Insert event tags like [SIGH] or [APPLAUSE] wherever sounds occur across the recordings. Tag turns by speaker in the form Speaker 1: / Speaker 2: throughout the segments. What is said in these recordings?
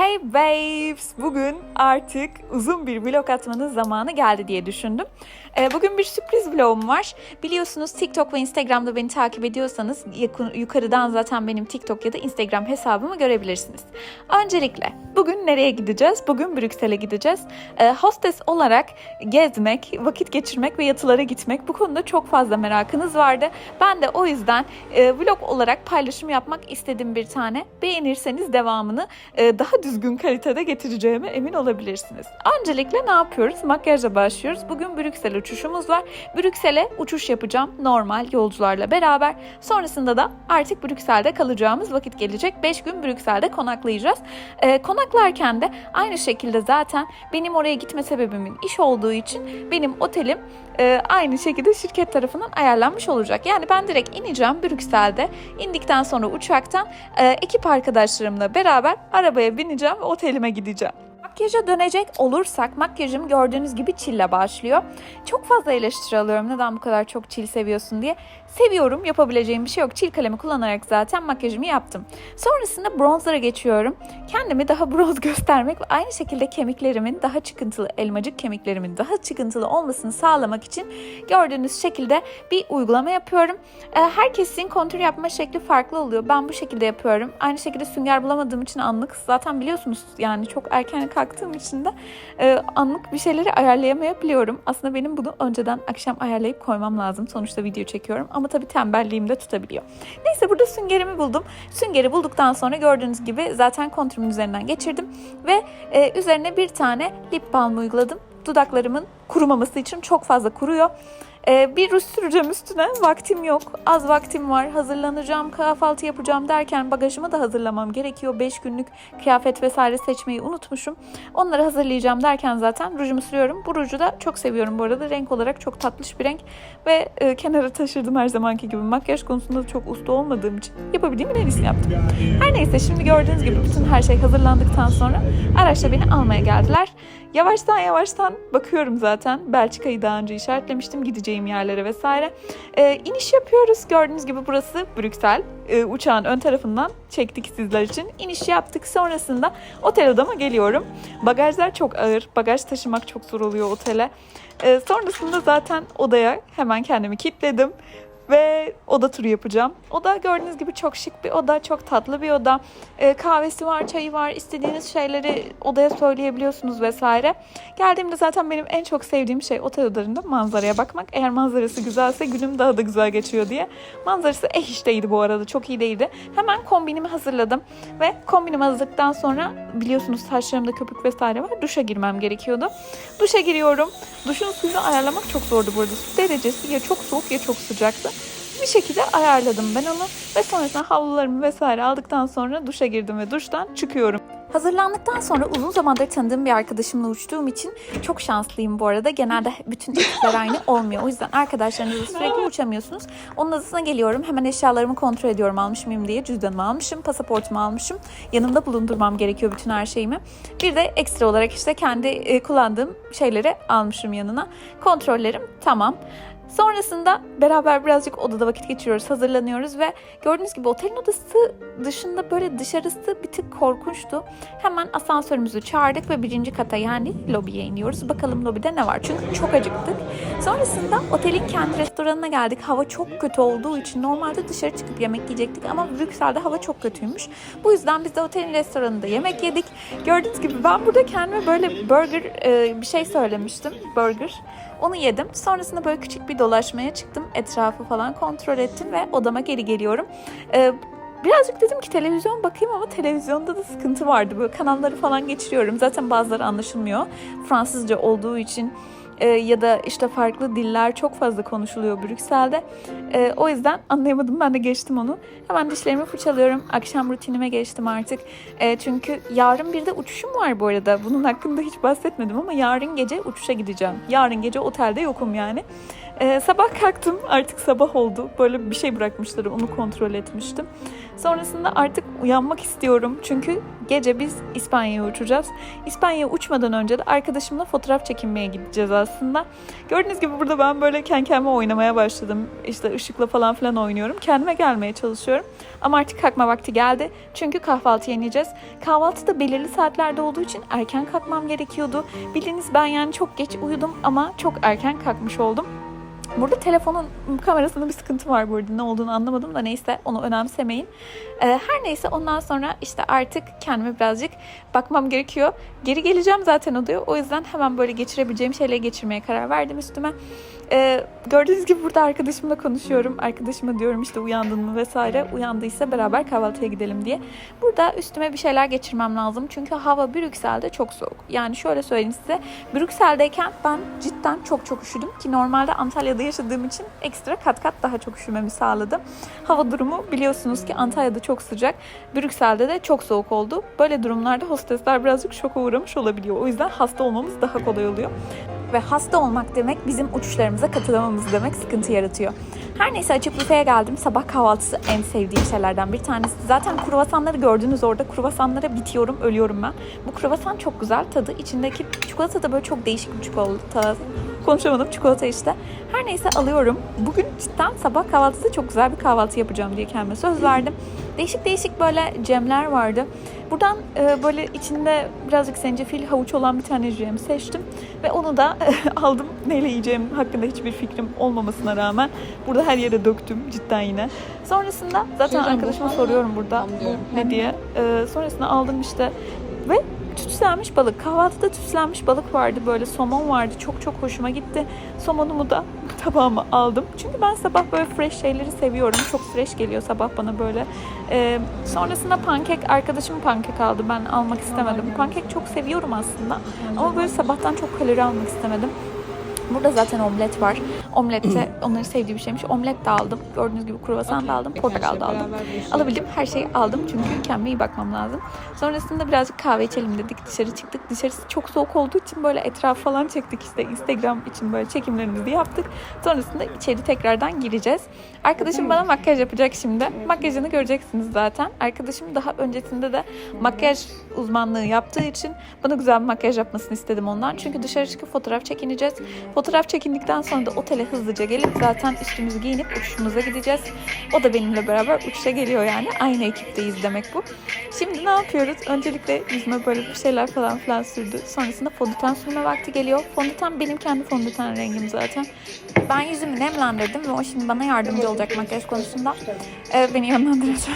Speaker 1: Hey babes! Bugün artık uzun bir vlog atmanın zamanı geldi diye düşündüm. Ee, bugün bir sürpriz vlogum var. Biliyorsunuz TikTok ve Instagram'da beni takip ediyorsanız yukarıdan zaten benim TikTok ya da Instagram hesabımı görebilirsiniz. Öncelikle bugün nereye gideceğiz? Bugün Brüksel'e gideceğiz. Ee, hostes olarak gezmek, vakit geçirmek ve yatılara gitmek bu konuda çok fazla merakınız vardı. Ben de o yüzden e, vlog olarak paylaşım yapmak istedim bir tane. Beğenirseniz devamını e, daha düzgün kalitede getireceğime emin olabilirsiniz. Öncelikle ne yapıyoruz? Makyajla başlıyoruz. Bugün Brüksel uçuşumuz var. Brüksel'e uçuş yapacağım normal yolcularla beraber. Sonrasında da artık Brüksel'de kalacağımız vakit gelecek. 5 gün Brüksel'de konaklayacağız. E, konaklarken de aynı şekilde zaten benim oraya gitme sebebimin iş olduğu için benim otelim e, aynı şekilde şirket tarafından ayarlanmış olacak. Yani ben direkt ineceğim Brüksel'de. İndikten sonra uçaktan e, ekip arkadaşlarımla beraber arabaya bineceğim ve otelime gideceğim. Makyaja dönecek olursak makyajım gördüğünüz gibi çille başlıyor. Çok fazla eleştiri alıyorum neden bu kadar çok çil seviyorsun diye. Seviyorum yapabileceğim bir şey yok. Çil kalemi kullanarak zaten makyajımı yaptım. Sonrasında bronzlara geçiyorum. Kendimi daha [LAUGHS] bronz göstermek ve aynı şekilde kemiklerimin daha çıkıntılı, elmacık kemiklerimin daha çıkıntılı olmasını sağlamak için gördüğünüz şekilde bir uygulama yapıyorum. Ee, Herkesin kontür yapma şekli farklı oluyor. Ben bu şekilde yapıyorum. Aynı şekilde sünger bulamadığım için anlık zaten biliyorsunuz yani çok erken kalktığım için de e, anlık bir şeyleri ayarlayamayabiliyorum. Aslında benim bunu önceden akşam ayarlayıp koymam lazım. Sonuçta video çekiyorum ama tabii tembelliğim de tutabiliyor. Neyse burada süngerimi buldum. Süngeri bulduktan sonra gördüğünüz gibi zaten kontürümün üzerinden geçirdim ve e, üzerine bir tane lip balm uyguladım. Dudaklarımın kurumaması için çok fazla kuruyor. Ee, bir ruj süreceğim üstüne. Vaktim yok. Az vaktim var. Hazırlanacağım, kahvaltı yapacağım derken bagajımı da hazırlamam gerekiyor. 5 günlük kıyafet vesaire seçmeyi unutmuşum. Onları hazırlayacağım derken zaten rujumu sürüyorum. Bu ruju da çok seviyorum bu arada. Renk olarak çok tatlış bir renk. Ve e, kenara taşırdım her zamanki gibi. Makyaj konusunda da çok usta olmadığım için yapabildiğimin en iyisini yaptım. Her neyse şimdi gördüğünüz gibi bütün her şey hazırlandıktan sonra araçla beni almaya geldiler. Yavaştan yavaştan bakıyorum zaten. Belçika'yı daha önce işaretlemiştim gideceğim yerlere vesaire. Ee, iniş yapıyoruz. Gördüğünüz gibi burası Brüksel. Ee, uçağın ön tarafından çektik sizler için. İniş yaptık. Sonrasında otel odama geliyorum. Bagajlar çok ağır. Bagaj taşımak çok zor oluyor otele. Ee, sonrasında zaten odaya hemen kendimi kilitledim ve oda turu yapacağım. Oda gördüğünüz gibi çok şık bir oda, çok tatlı bir oda. Ee, kahvesi var, çayı var, istediğiniz şeyleri odaya söyleyebiliyorsunuz vesaire. Geldiğimde zaten benim en çok sevdiğim şey otel odalarında manzaraya bakmak. Eğer manzarası güzelse günüm daha da güzel geçiyor diye. Manzarası eh işteydi bu arada, çok iyi değildi. Hemen kombinimi hazırladım ve kombinimi hazırladıktan sonra biliyorsunuz saçlarımda köpük vesaire var. Duşa girmem gerekiyordu. Duşa giriyorum. Duşun suyunu ayarlamak çok zordu burada. Su derecesi ya çok soğuk ya çok sıcaktı bir şekilde ayarladım ben onu ve sonrasında havlularımı vesaire aldıktan sonra duşa girdim ve duştan çıkıyorum. Hazırlandıktan sonra uzun zamandır tanıdığım bir arkadaşımla uçtuğum için çok şanslıyım bu arada. Genelde bütün ekipler aynı olmuyor. O yüzden arkadaşlarınızla sürekli uçamıyorsunuz. Onun adısına geliyorum. Hemen eşyalarımı kontrol ediyorum almış mıyım diye. Cüzdanımı almışım, pasaportumu almışım. Yanımda bulundurmam gerekiyor bütün her şeyimi. Bir de ekstra olarak işte kendi e, kullandığım şeyleri almışım yanına. Kontrollerim tamam. Sonrasında beraber birazcık odada vakit geçiriyoruz, hazırlanıyoruz ve gördüğünüz gibi otelin odası dışında böyle dışarısı bir tık korkunçtu. Hemen asansörümüzü çağırdık ve birinci kata yani lobiye iniyoruz. Bakalım lobide ne var çünkü çok acıktık. Sonrasında otelin kendi restoranına geldik. Hava çok kötü olduğu için normalde dışarı çıkıp yemek yiyecektik ama Brüksel'de hava çok kötüymüş. Bu yüzden biz de otelin restoranında yemek yedik. Gördüğünüz gibi ben burada kendime böyle burger e, bir şey söylemiştim. Burger. Onu yedim. Sonrasında böyle küçük bir dolaşmaya çıktım. Etrafı falan kontrol ettim ve odama geri geliyorum. Ee, Birazcık dedim ki televizyon bakayım ama televizyonda da sıkıntı vardı. Böyle kanalları falan geçiriyorum. Zaten bazıları anlaşılmıyor. Fransızca olduğu için e, ya da işte farklı diller çok fazla konuşuluyor Brüksel'de. E, o yüzden anlayamadım ben de geçtim onu. Hemen dişlerimi fırçalıyorum. Akşam rutinime geçtim artık. E, çünkü yarın bir de uçuşum var bu arada. Bunun hakkında hiç bahsetmedim ama yarın gece uçuşa gideceğim. Yarın gece otelde yokum yani. Ee, sabah kalktım artık sabah oldu. Böyle bir şey bırakmışlar onu kontrol etmiştim. Sonrasında artık uyanmak istiyorum. Çünkü gece biz İspanya'ya uçacağız. İspanya'ya uçmadan önce de arkadaşımla fotoğraf çekinmeye gideceğiz aslında. Gördüğünüz gibi burada ben böyle kendi kendime oynamaya başladım. İşte ışıkla falan filan oynuyorum. Kendime gelmeye çalışıyorum. Ama artık kalkma vakti geldi. Çünkü kahvaltı yeneceğiz. Kahvaltı da belirli saatlerde olduğu için erken kalkmam gerekiyordu. Bildiğiniz ben yani çok geç uyudum ama çok erken kalkmış oldum. Burada telefonun kamerasında bir sıkıntı var burada. Ne olduğunu anlamadım da neyse onu önemsemeyin. Ee, her neyse ondan sonra işte artık kendime birazcık bakmam gerekiyor. Geri geleceğim zaten odaya. O yüzden hemen böyle geçirebileceğim şeyleri geçirmeye karar verdim üstüme. Ee, gördüğünüz gibi burada arkadaşımla konuşuyorum. Arkadaşıma diyorum işte uyandın mı vesaire. Uyandıysa beraber kahvaltıya gidelim diye. Burada üstüme bir şeyler geçirmem lazım. Çünkü hava Brüksel'de çok soğuk. Yani şöyle söyleyeyim size. Brüksel'deyken ben cidden çok çok üşüdüm. Ki normalde Antalya'da yaşadığım için ekstra kat kat daha çok üşümemi sağladı. Hava durumu biliyorsunuz ki Antalya'da çok sıcak. Brüksel'de de çok soğuk oldu. Böyle durumlarda hostesler birazcık şoka uğramış olabiliyor. O yüzden hasta olmamız daha kolay oluyor ve hasta olmak demek bizim uçuşlarımıza katılamamız demek sıkıntı yaratıyor. Her neyse açık büfeye geldim. Sabah kahvaltısı en sevdiğim şeylerden bir tanesi. Zaten kruvasanları gördünüz orada. Kruvasanlara bitiyorum, ölüyorum ben. Bu kruvasan çok güzel tadı. İçindeki çikolata da böyle çok değişik bir çikolata. Konuşamadım çikolata işte. Her neyse alıyorum. Bugün cidden sabah kahvaltısı çok güzel bir kahvaltı yapacağım diye kendime söz verdim. Değişik değişik böyle cemler vardı. Buradan e, böyle içinde birazcık zencefil, havuç olan bir tane cem seçtim. Ve onu da [LAUGHS] aldım. Neyle yiyeceğim hakkında hiçbir fikrim olmamasına rağmen. Burada her yere döktüm cidden yine. Sonrasında zaten
Speaker 2: Şey,
Speaker 1: arkadaşıma soruyorum burada bu ne diye. E, sonrasında aldım işte ve tütsülenmiş balık. Kahvaltıda tütsülenmiş balık vardı böyle somon vardı. Çok çok hoşuma gitti. Somonumu da [LAUGHS] tabağıma aldım. Çünkü ben sabah böyle fresh şeyleri seviyorum. Çok fresh geliyor sabah bana böyle. Ee, sonrasında pankek, arkadaşım pankek aldı. Ben almak istemedim. Pankek çok seviyorum aslında. Ama böyle sabahtan çok kalori almak istemedim. Burada zaten omlet var. Omlette [CLEARS THROAT] onların sevdiği bir şeymiş. Omlet de aldım. Gördüğünüz gibi kruvasan da aldım. Portakal da aldım. Alabildim her şeyi aldım çünkü kendime iyi bakmam lazım. Sonrasında birazcık kahve içelim dedik. Dışarı çıktık. Dışarısı çok soğuk olduğu için böyle etraf falan çektik işte Instagram için böyle çekimlerimizi yaptık. Sonrasında içeri tekrardan gireceğiz. Arkadaşım bana makyaj yapacak şimdi. Makyajını göreceksiniz zaten. Arkadaşım daha öncesinde de makyaj uzmanlığı yaptığı için bana güzel bir makyaj yapmasını istedim ondan. Çünkü dışarı çıkıp fotoğraf çekineceğiz. Fotoğraf çekindikten sonra da otele hızlıca gelip zaten üstümüzü giyinip uçuşumuza gideceğiz. O da benimle beraber uçuşa geliyor yani. Aynı ekipteyiz demek bu. Şimdi ne yapıyoruz? Öncelikle yüzüme böyle bir şeyler falan filan sürdü. Sonrasında fondöten sürme vakti geliyor. Fondöten benim kendi fondöten rengim zaten. Ben yüzümü nemlendirdim ve o şimdi bana yardımcı olacak makyaj konusunda. Ee, beni yönlendirecek.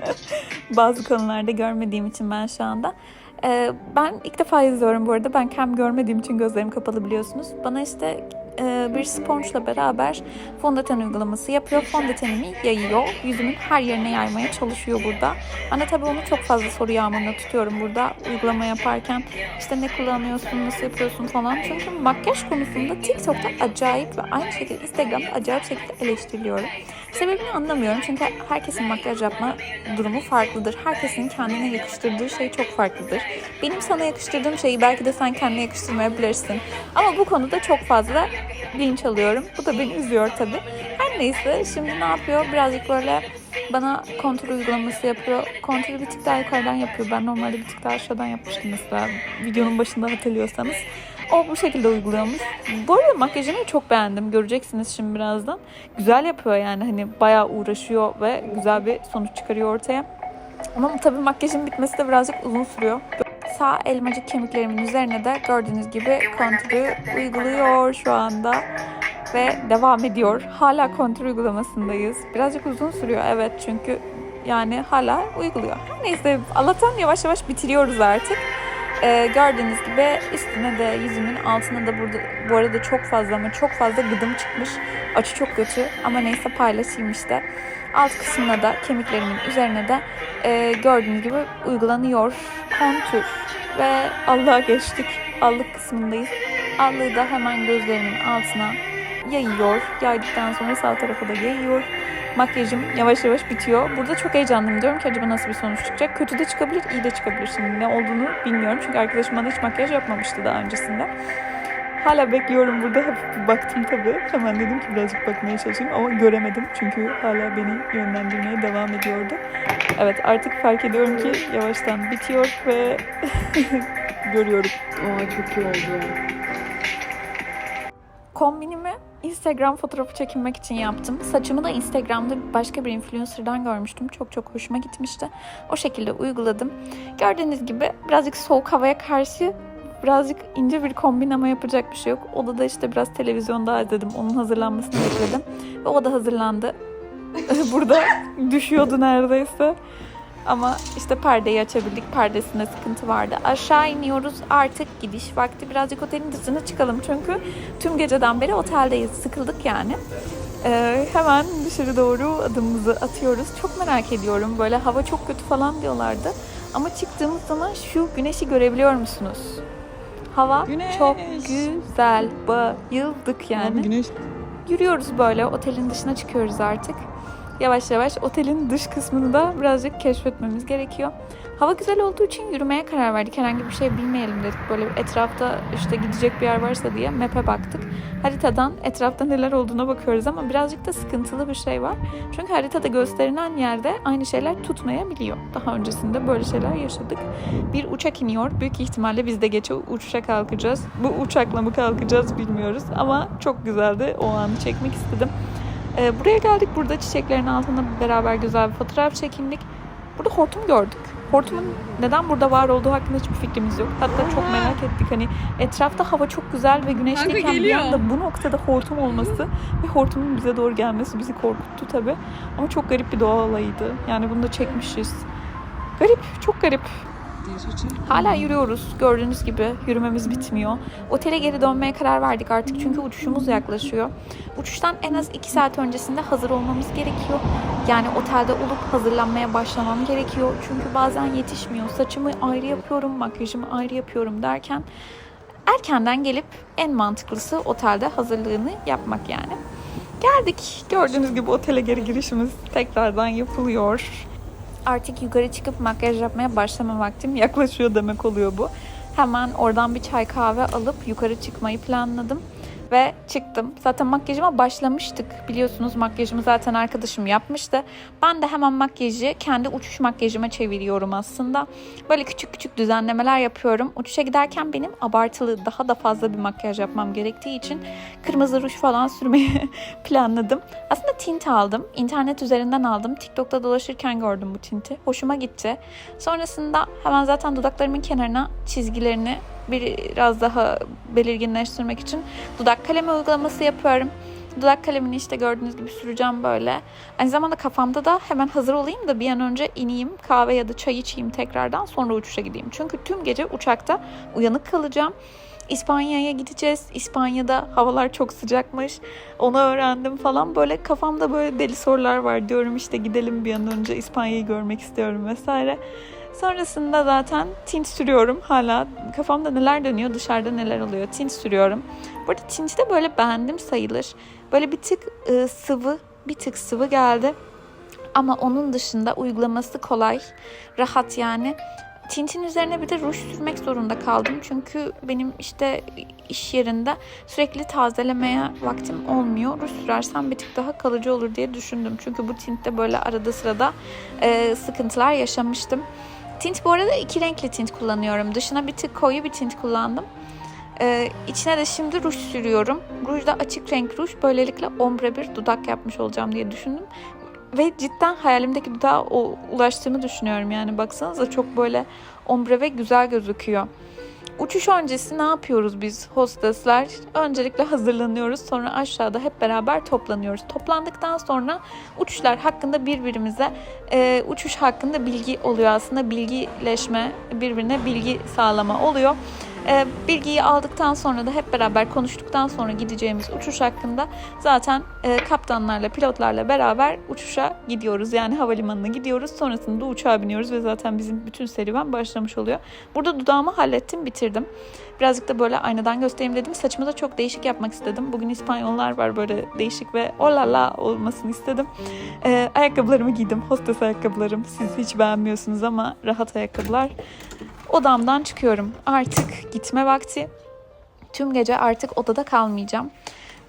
Speaker 1: [LAUGHS] Bazı konularda görmediğim için ben şu anda. Ee, ben ilk defa yazıyorum bu arada. Ben kem görmediğim için gözlerim kapalı biliyorsunuz. Bana işte e, bir sponjla beraber fondöten uygulaması yapıyor. Fondötenimi yayıyor. Yüzümün her yerine yaymaya çalışıyor burada. Ben de tabii onu çok fazla soru yağmuruna tutuyorum burada uygulama yaparken. İşte ne kullanıyorsun, nasıl yapıyorsun falan. Çünkü makyaj konusunda TikTok'ta acayip ve aynı şekilde Instagram'da acayip şekilde eleştiriliyorum. Sebebini anlamıyorum çünkü herkesin makyaj yapma durumu farklıdır. Herkesin kendine yakıştırdığı şey çok farklıdır. Benim sana yakıştırdığım şeyi belki de sen kendine yakıştırmayabilirsin. Ama bu konuda çok fazla linç alıyorum. Bu da beni üzüyor tabii. Her neyse şimdi ne yapıyor? Birazcık böyle bana kontrol uygulaması yapıyor. Kontrolü bir tık daha yukarıdan yapıyor. Ben normalde bir tık daha aşağıdan yapmıştım mesela videonun başında hatırlıyorsanız. O bu şekilde uyguluyormuş. Bu arada makyajını çok beğendim. Göreceksiniz şimdi birazdan. Güzel yapıyor yani hani bayağı uğraşıyor ve güzel bir sonuç çıkarıyor ortaya. Ama tabii makyajın bitmesi de birazcık uzun sürüyor. Sağ elmacık kemiklerimin üzerine de gördüğünüz gibi kontürü uyguluyor şu anda. Ve devam ediyor. Hala kontür uygulamasındayız. Birazcık uzun sürüyor evet çünkü yani hala uyguluyor. Neyse Allah'tan yavaş yavaş bitiriyoruz artık. Ee, gördüğünüz gibi üstüne de yüzümün altına da burada bu arada çok fazla ama çok fazla gıdım çıkmış. Açı çok kötü ama neyse paylaşayım işte. Alt kısmına da kemiklerimin üzerine de e, gördüğünüz gibi uygulanıyor kontür ve allığa geçtik. Allık kısmındayız. Allığı da hemen gözlerimin altına yayıyor. Yaydıktan sonra sağ tarafa da yayıyor. Makyajım yavaş yavaş bitiyor. Burada çok heyecanlıyım. Diyorum ki acaba nasıl bir sonuç çıkacak? Kötü de çıkabilir, iyi de çıkabilir. Şimdi ne olduğunu bilmiyorum. Çünkü arkadaşım bana hiç makyaj yapmamıştı daha öncesinde. Hala bekliyorum burada. Hafif baktım tabii. Hemen dedim ki birazcık bakmaya çalışayım ama göremedim. Çünkü hala beni yönlendirmeye devam ediyordu. Evet artık fark ediyorum ki yavaştan bitiyor ve [LAUGHS] görüyorum.
Speaker 2: Aa çok iyi oldu.
Speaker 1: Kombinimi Instagram fotoğrafı çekinmek için yaptım. Saçımı da Instagram'da başka bir influencer'dan görmüştüm. Çok çok hoşuma gitmişti. O şekilde uyguladım. Gördüğünüz gibi birazcık soğuk havaya karşı birazcık ince bir kombin ama yapacak bir şey yok. Odada işte biraz televizyonda izledim. Onun hazırlanmasını bekledim. Ve o da hazırlandı. [LAUGHS] Burada düşüyordu neredeyse. Ama işte perdeyi açabildik. Perdesinde sıkıntı vardı. Aşağı iniyoruz. Artık gidiş vakti. Birazcık otelin dışına çıkalım. Çünkü tüm geceden beri oteldeyiz. Sıkıldık yani. Ee, hemen dışarı doğru adımımızı atıyoruz. Çok merak ediyorum. Böyle hava çok kötü falan diyorlardı. Ama çıktığımız zaman şu güneşi görebiliyor musunuz? Hava
Speaker 2: Güneş.
Speaker 1: çok güzel. Bayıldık yani.
Speaker 2: Abi güneş
Speaker 1: Yürüyoruz böyle otelin dışına çıkıyoruz artık. Yavaş yavaş otelin dış kısmını da birazcık keşfetmemiz gerekiyor. Hava güzel olduğu için yürümeye karar verdik. Herhangi bir şey bilmeyelim dedik. Böyle etrafta işte gidecek bir yer varsa diye map'e baktık. Haritadan etrafta neler olduğuna bakıyoruz ama birazcık da sıkıntılı bir şey var. Çünkü haritada gösterilen yerde aynı şeyler tutmayabiliyor. Daha öncesinde böyle şeyler yaşadık. Bir uçak iniyor. Büyük ihtimalle biz de geçe uçuşa kalkacağız. Bu uçakla mı kalkacağız bilmiyoruz. Ama çok güzeldi. O anı çekmek istedim. Ee, buraya geldik. Burada çiçeklerin altında beraber güzel bir fotoğraf çekindik. Burada hortum gördük. Hortumun neden burada var olduğu hakkında hiçbir fikrimiz yok. Hatta çok merak ettik. Hani etrafta hava çok güzel ve güneşliyken bir anda bu noktada hortum olması ve hortumun bize doğru gelmesi bizi korkuttu tabii. Ama çok garip bir doğa olayıydı. Yani bunu da çekmişiz. Garip, çok garip. Hala yürüyoruz. Gördüğünüz gibi yürümemiz bitmiyor. Otele geri dönmeye karar verdik artık çünkü uçuşumuz yaklaşıyor. Uçuştan en az 2 saat öncesinde hazır olmamız gerekiyor. Yani otelde olup hazırlanmaya başlamam gerekiyor. Çünkü bazen yetişmiyor. Saçımı ayrı yapıyorum, makyajımı ayrı yapıyorum derken erkenden gelip en mantıklısı otelde hazırlığını yapmak yani. Geldik. Gördüğünüz gibi otele geri girişimiz tekrardan yapılıyor. Artık yukarı çıkıp makyaj yapmaya başlama vaktim yaklaşıyor demek oluyor bu. Hemen oradan bir çay kahve alıp yukarı çıkmayı planladım ve çıktım. Zaten makyajıma başlamıştık. Biliyorsunuz makyajımı zaten arkadaşım yapmıştı. Ben de hemen makyajı kendi uçuş makyajıma çeviriyorum aslında. Böyle küçük küçük düzenlemeler yapıyorum. Uçuşa giderken benim abartılı daha da fazla bir makyaj yapmam gerektiği için kırmızı ruj falan sürmeyi [LAUGHS] planladım. Aslında tint aldım. İnternet üzerinden aldım. TikTok'ta dolaşırken gördüm bu tinti. Hoşuma gitti. Sonrasında hemen zaten dudaklarımın kenarına çizgilerini biraz daha belirginleştirmek için dudak kalemi uygulaması yapıyorum. Dudak kalemini işte gördüğünüz gibi süreceğim böyle. Aynı zamanda kafamda da hemen hazır olayım da bir an önce ineyim kahve ya da çay içeyim tekrardan sonra uçuşa gideyim. Çünkü tüm gece uçakta uyanık kalacağım. İspanya'ya gideceğiz. İspanya'da havalar çok sıcakmış. Onu öğrendim falan. Böyle kafamda böyle deli sorular var. Diyorum işte gidelim bir an önce İspanya'yı görmek istiyorum vesaire. Sonrasında zaten tint sürüyorum. Hala kafamda neler dönüyor, dışarıda neler oluyor. Tint sürüyorum. Burada tinti de böyle beğendim sayılır. Böyle bir tık e, sıvı, bir tık sıvı geldi. Ama onun dışında uygulaması kolay, rahat yani. Tintin üzerine bir de ruj sürmek zorunda kaldım. Çünkü benim işte iş yerinde sürekli tazelemeye vaktim olmuyor. Ruj sürersem bir tık daha kalıcı olur diye düşündüm. Çünkü bu tintte böyle arada sırada e, sıkıntılar yaşamıştım. Tint bu arada iki renkli tint kullanıyorum. Dışına bir tık koyu bir tint kullandım. Ee, içine de şimdi ruj sürüyorum. Ruj da açık renk ruj. Böylelikle ombre bir dudak yapmış olacağım diye düşündüm. Ve cidden hayalimdeki dudağa ulaştığımı düşünüyorum. Yani baksanıza çok böyle ombre ve güzel gözüküyor. Uçuş öncesi ne yapıyoruz biz hostesler? Öncelikle hazırlanıyoruz. Sonra aşağıda hep beraber toplanıyoruz. Toplandıktan sonra uçuşlar hakkında birbirimize e, uçuş hakkında bilgi oluyor aslında. Bilgileşme, birbirine bilgi sağlama oluyor. E, bilgiyi aldıktan sonra da hep beraber konuştuktan sonra gideceğimiz uçuş hakkında zaten e, kaptanlarla, pilotlarla beraber uçuşa gidiyoruz. Yani havalimanına gidiyoruz. Sonrasında uçağa biniyoruz ve zaten bizim bütün serüven başlamış oluyor. Burada dudağımı hallettim, bitirdim. Birazcık da böyle aynadan göstereyim dedim. Saçımı da çok değişik yapmak istedim. Bugün İspanyollar var böyle değişik ve olala olmasını istedim. E, ayakkabılarımı giydim. Hostes ayakkabılarım. Siz hiç beğenmiyorsunuz ama rahat ayakkabılar. Odamdan çıkıyorum. Artık gitme vakti. Tüm gece artık odada kalmayacağım.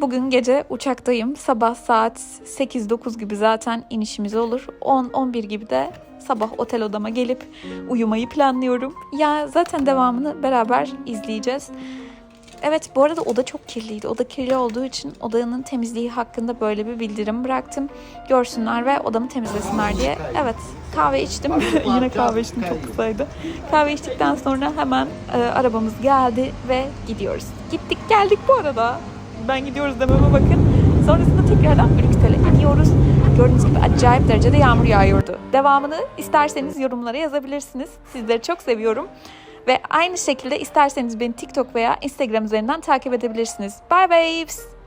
Speaker 1: Bugün gece uçaktayım. Sabah saat 8-9 gibi zaten inişimiz olur. 10-11 gibi de sabah otel odama gelip uyumayı planlıyorum. Ya zaten devamını beraber izleyeceğiz. Evet bu arada oda çok kirliydi. Oda kirli olduğu için odanın temizliği hakkında böyle bir bildirim bıraktım. Görsünler ve odamı temizlesinler diye. Evet kahve içtim. [LAUGHS] Yine kahve içtim çok kısaydı. Kahve içtikten sonra hemen e, arabamız geldi ve gidiyoruz. Gittik geldik bu arada. Ben gidiyoruz dememe bakın. Sonrasında tekrardan Brüksel'e iniyoruz. Gördüğünüz gibi acayip derecede yağmur yağıyordu. Devamını isterseniz yorumlara yazabilirsiniz. Sizleri çok seviyorum. Ve aynı şekilde isterseniz beni TikTok veya Instagram üzerinden takip edebilirsiniz. Bye babes!